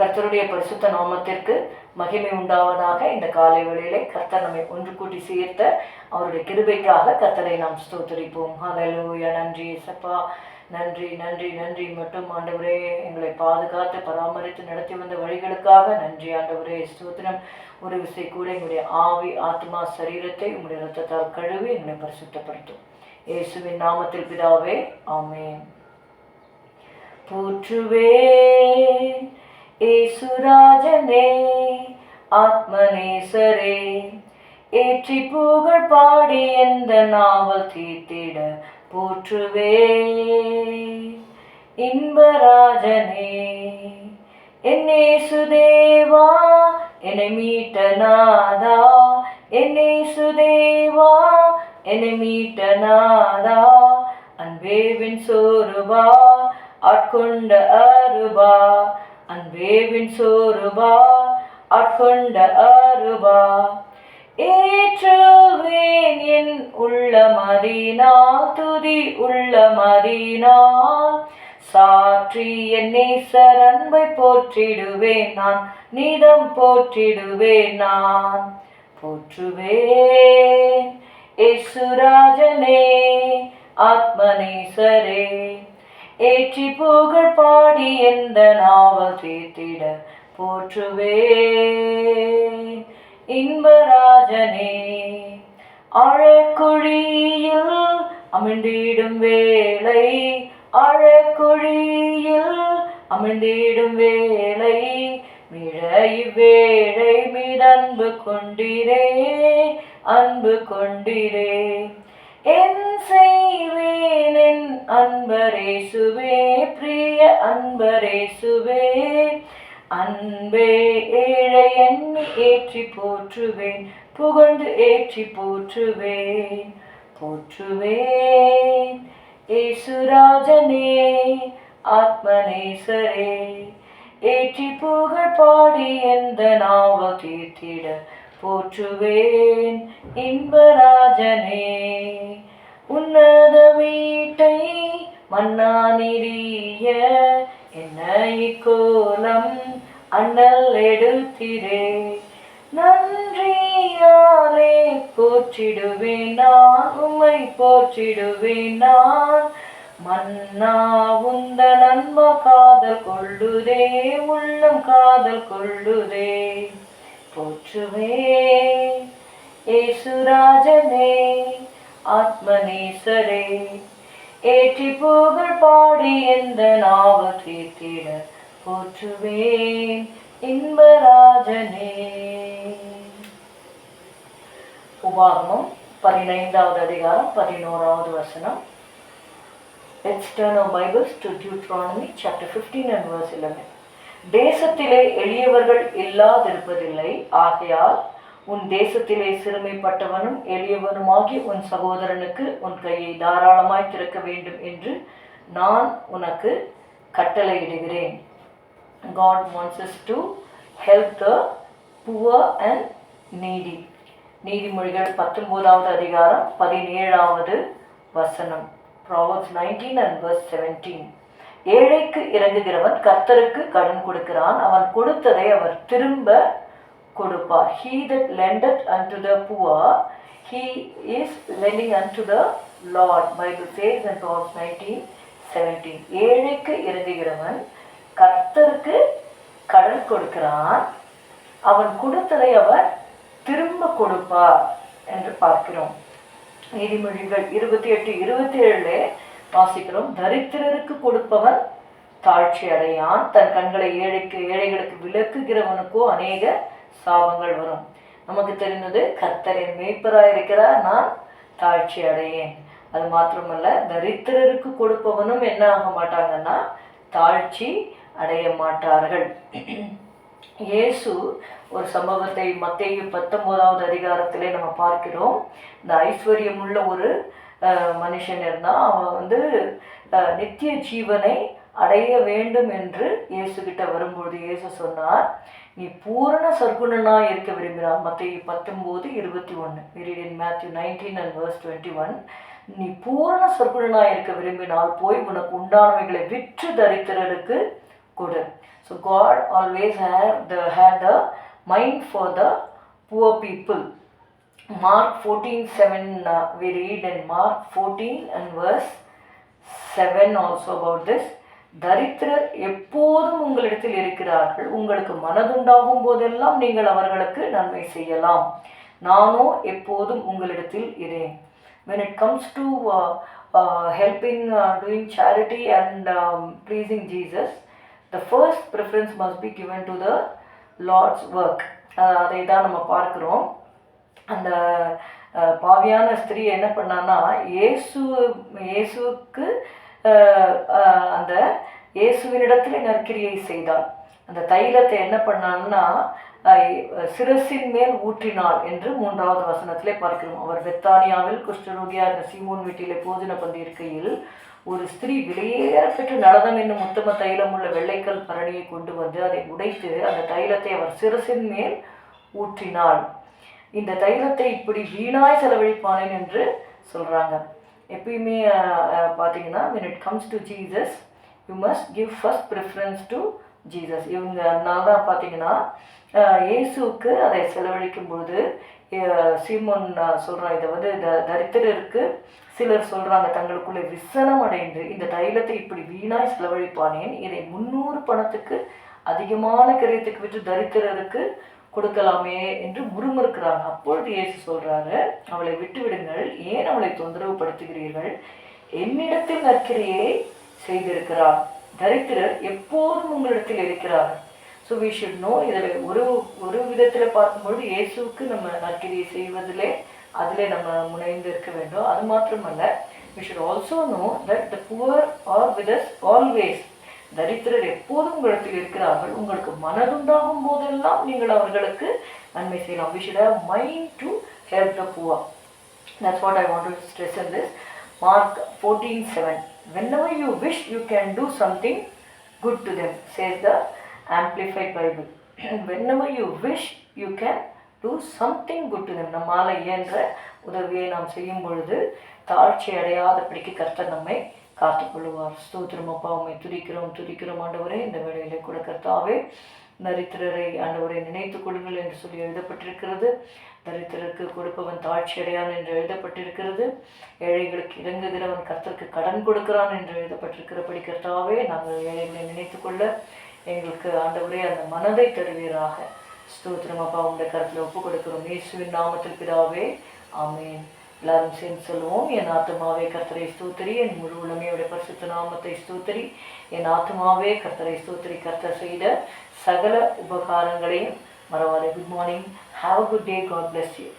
கர்த்தருடைய பரிசுத்த நாமத்திற்கு மகிமை உண்டாவதாக இந்த காலை வேளையிலே கர்த்தர் நம்மை ஒன்று கூட்டி சேர்த்த அவருடைய கிருபைக்காக கர்த்தரை நாம் ஸ்தோத்தரிப்போம். ஹலலூயா நன்றி சப்பா நன்றி நன்றி நன்றி. மட்டும் ஆண்டவரே எங்களை பாதுகாத்து பராமரித்து நடத்தி வந்த வழிகளுக்காக நன்றி ஆண்டவரே. ஸ்தோத்திரம். ஒரு விசை கூட எங்களுடைய ஆவி ஆத்மா சரீரத்தை உங்களுடைய ரத்தத்தால் கழுவி எங்களை பரிசுத்தப்படுத்தும். இயேசுவின் நாமத்தில் பிதாவே ஆமென். போற்றுவே ஏசுராஜனே ஆத்மநேசரே ஏற்றி புகழ் பாடி எந்த நாவல் தீர்த்திட போற்றுவே. இன்பராஜனே என்னே சுதேவா என்னை மீட்ட நாதா என்னே சுதேவா என்னை மீட்ட நாதா அன்பேவின் சோறுபா ஆட்கொண்ட அருபா அன்பேவின் சோறுபா ஆட்கொண்ட அருபா. ஏற்றுவேன் என் உள்ள மதினா துதி உள்ள மதினா சாற்றி என்னை சரன்பை போற்றிடுவேன் நான் நீதம் போற்றிடுவேன் நான். போற்றுவேன். ஏசுராஜனே ஆத்மனேசரே ஏற்றி புகழ் பாடி எந்த நாவல் தீர்த்திட போற்றுவே இன்பராஜனே அழக்குழியில் அமிழ்ந்திடும் வேலை அழக்குழியில் அமிழ்ந்திடும் வேலை மிழை வேளை மீதன்பு கொண்டிரே அன்பு கொண்டிரே. என் என் அன்பரேசுவே பிரிய அன்பரேசுவே. அன்பே ஏழை எண்ணி ஏற்றி போற்றுவேன் புகழ்ந்து ஏற்றி போற்றுவேன். போற்றுவேன். ஏசுராஜனே ஆத்மநேசரே. ஏற்றி புகழ் பாடி எந்த நாவல் தீர்த்திட போற்றுவேன் இன்பராஜனே. உன்னத வீட்டை மன்னானிரிய என்னை கோலம் அண்ணல் எடுத்திரே. நன்றியாலே போற்றிடுவேன் நான் உம்மை போற்றிடுவேன் நான். மன்னா உந்த நன்ம காதல் கொள்ளுதே உள்ளம் காதல் கொள்ளுதே. போற்றுவே ஏசுராஜனே ஆத்மநேசரே. ஏற்றி புகழ் பாடி எந்த நாவ தீர்த்திட போற்றுவேன் இன்பராஜனே. உபாகமம் பதினைந்தாவது அதிகாரம் பதினோராவது வசனம். Let's turn our Bibles to Deuteronomy chapter 15 and verse 11. தேசத்திலே எளியவர்கள் இல்லாதிருப்பதில்லை ஆகையால் உன் தேசத்திலே சிறுமைப்பட்டவனும் எளியவனுமாகி உன் சகோதரனுக்கு உன் கையை தாராளமாய் திறக்க வேண்டும் என்று நான் உனக்கு கட்டளையிடுகிறேன். God wants to help the poor and needy நீதிமொழிகள் பத்தொன்பதாவது அதிகாரம் பதினேழாவது வசனம். Proverbs nineteen and verse seventeen ஏழைக்கு இறங்குகிறவன் கர்த்தருக்கு கடன் கொடுக்கிறான். அவன் கொடுத்ததை அவர் திரும்ப கொடுப்பார் he that to the poor he is lending and to the Lord Bible says and proverbs 19 17 ஏழைக்கு இறங்குகிறவன் கர்த்தருக்கு கடன் கொடுக்கிறான். அவன் கொடுத்ததை அவர் திரும்ப கொடுப்பார் என்று பார்க்கிறோம். நீதிமொழிகள் இருபத்தி எட்டு இருபத்தி ஏழுல வாசிக்கிறோம். தரித்திரருக்கு கொடுப்பவன் தாழ்ச்சி அடையான் தன் கண்களை ஏழைக்கு ஏழைகளுக்கு விளக்குகிறவனுக்கோ அநேக சாபங்கள் வரும். நமக்கு தெரிந்தது கர்த்தரின் மேய்ப்பராய் இருக்கிறார் நான் தாழ்ச்சி அடையேன். அது மாத்திரமல்ல தரித்திரருக்கு கொடுப்பவனும் என்ன ஆக மாட்டாங்கன்னா தாழ்ச்சி அடைய மாட்டார்கள். இயேசு ஒரு சம்பவத்தை மத்திய பத்தொன்பதாவது அதிகாரத்திலே நம்ம பார்க்கிறோம். இந்த ஐஸ்வர்யம் உள்ள ஒரு அஹ், மனுஷன் இருந்தால் அவன் வந்து அஹ், நித்திய ஜீவனை அடைய வேண்டும் என்று இயேசு கிட்ட வரும்பொழுது இயேசு சொன்னார். நீ பூரண சர்க்குணனாக இருக்க விரும்பினால் மத்திய பத்தொம்போது இருபத்தி ஒன்று. In Matthew nineteen and verse twenty one நீ பூரண சர்க்குணனாக இருக்க விரும்பினால் போய் உனக்கு உண்டானவைகளை விற்று தரித்திரருக்கு கொடு. So God always have the heart the mind for the poor people Mark 14 7, uh, we read in Mark 14 and verse 7 also about this. தரித்திரர் எப்போதும் உங்களிடத்தில் இருக்கிறார்கள். உங்களுக்கு மனதுண்டாகும் போதெல்லாம் நீங்கள் அவர்களுக்கு நன்மை செய்யலாம். நானோ எப்போதும் உங்களிடத்தில் இரேன் when it comes to uh, uh, helping uh, doing charity and um, pleasing jesus the first preference must be given to the lord's work. Uh, அதை தான் நம்ம பார்க்குறோம். அந்த uh, பாவியான ஸ்திரீ என்ன பண்ணான்னா இயேசு இயேசுவுக்கு அந்த இயேசுவினிடத்தில் நற்கிரியை செய்தான். அந்த தைலத்தை என்ன பண்ணான்னா சிரசின் மேல் ஊற்றினாள் என்று மூன்றாவது வசனத்திலே பார்க்கிறோம். அவர் பெத்தானியாவில் குஷ்டரோகியாக சீமோன் வீட்டிலே போஜன பந்திருக்கையில் ஒரு ஸ்திரீ விலையேறப்பெற்று நலதம் என்னும் உத்தம தைலம் உள்ள வெள்ளைக்கல் பரணியை கொண்டு வந்து அதை உடைத்து அந்த தைலத்தை அவர் சிரசின் மேல் ஊற்றினாள். இந்த தைலத்தை இப்படி வீணாய் செலவழிப்பானேன் என்று சொல்கிறாங்க எப்பயுமே பார்த்தீங்கன்னா when it comes to Jesus you must give first preference to Jesus இவங்க அதனால தான் பார்த்தீங்கன்னா இயேசுக்கு இயேசுவுக்கு அதை செலவழிக்கும் பொழுது சீமோன் சொல்கிறான் இதை வந்து த தரித்திரருக்கு சிலர் சொல்கிறாங்க தங்களுக்குள்ளே விசனம் அடைந்து இந்த தைலத்தை இப்படி வீணாய் செலவழிப்பானேன் இதை முந்நூறு பணத்துக்கு அதிகமான கிரயத்துக்கு விற்று தரித்திரருக்கு கொடுக்கலாமே என்று முறுமுறுக்கிறாங்க அப்பொழுது இயேசு சொல்றாரு அவளை விட்டு விடுங்கள் ஏன் அவளை தொந்தரவு படுத்துகிறீர்கள் என்னிடத்தில் நற்கிரையை செய்திருக்கிறார். தரித்திரர் எப்போதும் உங்களிடத்தில் இருக்கிறார். ஸோ வி ஷுட் நோ இதில் ஒரு ஒரு விதத்தில் பார்க்கும்பொழுது இயேசுவுக்கு நம்ம நற்கிரியை செய்வதிலே அதிலே நம்ம முனைந்து இருக்க வேண்டும். அது மாத்திரமல்ல we should also know that the poor are with us always தரித்திரர் எப்போதும் உங்களிடத்தில் இருக்கிறார்கள் உங்களுக்கு மனதுண்டாகும் போதெல்லாம் நீங்கள் அவர்களுக்கு நன்மை செய்யலாம் we should mind to help the poor that's what I want to stress in this Mark fourteen seven when you wish you can do something good to them says the amplified Bible when you wish you can do something good to them நம்மால் இயன்ற உதவியை நாம் செய்யும் பொழுது தாழ்ச்சி அடையாத படிக்க கர்த்தர் நம்மை காத்துக்கொள்ளுவார். ஸ்தோத்திரம் அப்பா உண்மை துதிக்கிறோம் துதிக்கிறோம் ஆண்டவரே. இந்த வேலையிலே கூட கர்த்தாவே தரித்திரரை ஆண்டவரை நினைத்துக் கொள்ளுங்கள் என்று சொல்லி எழுதப்பட்டிருக்கிறது. தரித்திரருக்கு கொடுப்பவன் தாழ்ச்சி அடையான் என்று எழுதப்பட்டிருக்கிறது. ஏழைகளுக்கு இறங்குகிறவன் கர்த்தருக்கு கடன் கொடுக்கிறான் என்று எழுதப்பட்டிருக்கிறபடி கர்த்தாவே நாங்கள் ஏழைகளை நினைத்து கொள்ள எங்களுக்கு ஆண்டவரே அந்த மனதை தருவீராக. ஸ்தோத்திரம் அப்பா உங்களுடைய கருத்தில் ஒப்பு கொடுக்கிறோம் இயேசுவின் நாமத்தில் பிதாவே ஆமென். எல்லாரும் சேர்ந்து சொல்லுவோம் என் ஆத்மாவே கர்த்தரை ஸ்தூத்திரி என் முழு உலமையோட பரிசுத்த நாமத்தை ஸ்தூத்திரி என் ஆத்மாவே கர்த்தரை ஸ்தூத்திரி கர்த்தர் செய்த சகல உபகாரங்களையும் மறவாதே good morning have good day God bless you